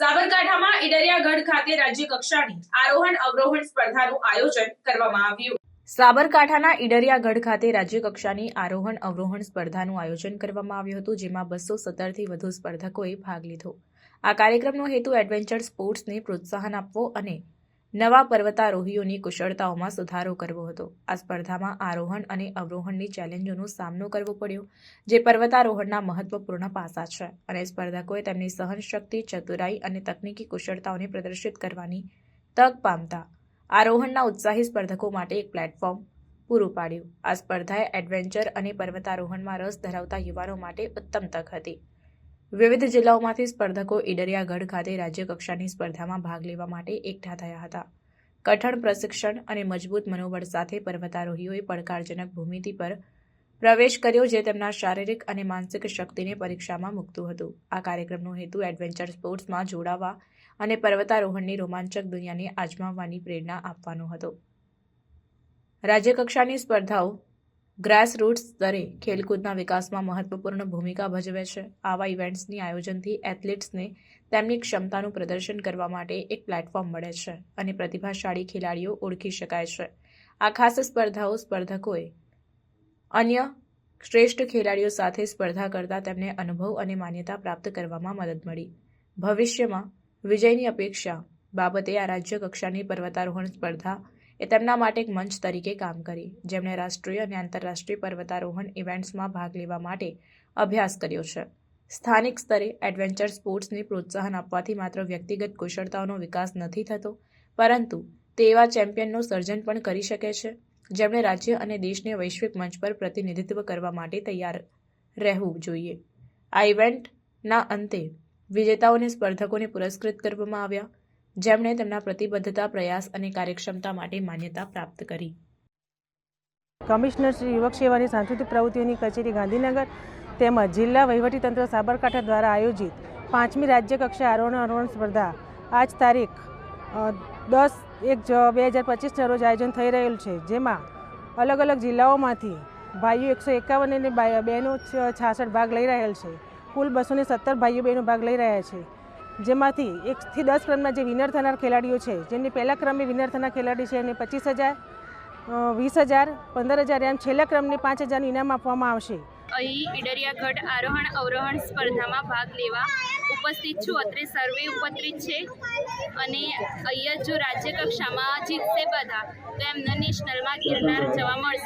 સાબરકાંઠામાં ઈડરિયાગઢ ખાતે રાજ્ય કક્ષાની આરોહણ અવરોહણ સ્પર્ધાનું આયોજન કરવામાં આવ્યું. સાબરકાંઠાના ઈડરિયાગઢ ખાતે રાજ્ય કક્ષાની આરોહણ અવરોહણ સ્પર્ધાનું આયોજન કરવામાં આવ્યું હતું, જેમાં બસો સત્તરથી વધુ સ્પર્ધકોએ ભાગ લીધો. આ કાર્યક્રમનો હેતુ એડવેન્ચર સ્પોર્ટ્સને પ્રોત્સાહન આપવો અને નવા પર્વતારોહીઓની કુશળતાઓમાં સુધારો કરવો હતો. આ સ્પર્ધામાં આરોહણ અને અવરોહણની ચેલેન્જોનો સામનો કરવો પડ્યો, જે પર્વતારોહણના મહત્વપૂર્ણ પાસા છે અને સ્પર્ધકોએ તેમની સહનશક્તિ, ચતુરાઈ અને તકનીકી કુશળતાઓને પ્રદર્શિત કરવાની તક પામતા આરોહણના ઉત્સાહી સ્પર્ધકો માટે એક પ્લેટફોર્મ પૂરું પાડ્યું. આ સ્પર્ધાએ એડવેન્ચર અને પર્વતારોહણમાં રસ ધરાવતા યુવાનો માટે ઉત્તમ તક હતી. વિવિધ જિલ્લાઓમાંથી સ્પર્ધકો ઈડરિયાગઢ ખાતે રાજ્ય કક્ષાની સ્પર્ધામાં ભાગ લેવા માટે એકઠા થયા હતા. કઠણ પ્રશિક્ષણ અને મજબૂત મનોબળ સાથે પર્વતારોહીઓએ પડકારજનક ભૂમિતિ પર પ્રવેશ કર્યો, જે તેમના શારીરિક અને માનસિક શક્તિને પરીક્ષામાં મૂકતું હતું. આ કાર્યક્રમનો હેતુ એડવેન્ચર સ્પોર્ટ્સમાં જોડાવા અને પર્વતારોહણની રોમાંચક દુનિયાને આજમાવવાની પ્રેરણા આપવાનો હતો. રાજ્યકક્ષાની સ્પર્ધાઓ ગ્રાસરૂટ્સ સ્તરે ખેલકૂદના વિકાસમાં મહત્વપૂર્ણ ભૂમિકા ભજવે છે. આવા ઇવેન્ટ્સની આયોજનથી એથ્લેટ્સને તેમની ક્ષમતાનું પ્રદર્શન કરવા માટે એક પ્લેટફોર્મ મળે છે અને પ્રતિભાશાળી ખેલાડીઓ ઓળખી શકાય છે. આ ખાસ સ્પર્ધાઓ સ્પર્ધકોએ અન્ય શ્રેષ્ઠ ખેલાડીઓ સાથે સ્પર્ધા કરતા તેમને અનુભવ અને માન્યતા પ્રાપ્ત કરવામાં મદદ મળી. ભવિષ્યમાં વિજયની અપેક્ષા બાબતે આ રાજ્ય કક્ષાની પર્વતારોહણ સ્પર્ધા એ તેમના માટે એક મંચ તરીકે કામ કરી. જેમણે રાષ્ટ્રીય અને આંતરરાષ્ટ્રીય પર્વતારોહણ ઇવેન્ટ્સમાં ભાગ લેવા માટે અભ્યાસ કર્યો છે. સ્થાનિક સ્તરે એડવેન્ચર સ્પોર્ટ્સને પ્રોત્સાહન આપવાથી માત્ર વ્યક્તિગત કુશળતાઓનો વિકાસ નથી થતો, પરંતુ તે એવા ચેમ્પિયનનું સર્જન પણ કરી શકે છે, જેમણે રાજ્ય અને દેશને વૈશ્વિક મંચ પર પ્રતિનિધિત્વ કરવા માટે તૈયાર રહેવું જોઈએ. આ ઇવેન્ટના અંતે વિજેતાઓને સ્પર્ધકોને પુરસ્કૃત કરવામાં આવ્યા. જેમણે તેમના પ્રતિબદ્ધતા, પ્રયાસ અને કાર્યક્ષમતા માટે માન્યતા પ્રાપ્ત કરી. કમિશનર શ્રી યુવક સેવાની સાંસ્કૃતિક પ્રવૃત્તિઓની કચેરી ગાંધીનગર તેમજ જિલ્લા વહીવટીતંત્ર સાબરકાંઠા દ્વારા આયોજિત પાંચમી રાજ્ય કક્ષા આરોહણ અવરોહણ સ્પર્ધા. આજ તારીખ દસ એક બે હજાર પચીસના રોજ આયોજન થઈ રહેલું છે, જેમાં અલગ અલગ જિલ્લાઓમાંથી ભાઈઓ એકસો એકાવન અને બહેનો છાસઠ ભાગ લઈ રહેલ છે. કુલ બસો સત્તર ભાઈઓ બહેનો ભાગ લઈ રહ્યા છે. જેમાંથી એકથી દસ ક્રમના જે વિનર થનાર ખેલાડીઓ છે, જેમની પહેલા ક્રમે વિનર થનાર ખેલાડી છે એને પચીસ હજાર વીસ હજાર, પંદર હજાર એમ છેલ્લા ક્રમને પાંચ હજારનું ઇનામ આપવામાં આવશે. અહીં ઈડરિયાગઢ આરોહણ અવરોહણ સ્પર્ધામાં ભાગ લેવા ઉપસ્થિત છું. અત્રે સર્વે ઉપસ્થિત છે. અને અહીંયા જો રાજ્ય કક્ષામાં જીતશે બધા. તો એમને નેશનલમાં ગિરનાર જવા મળશે.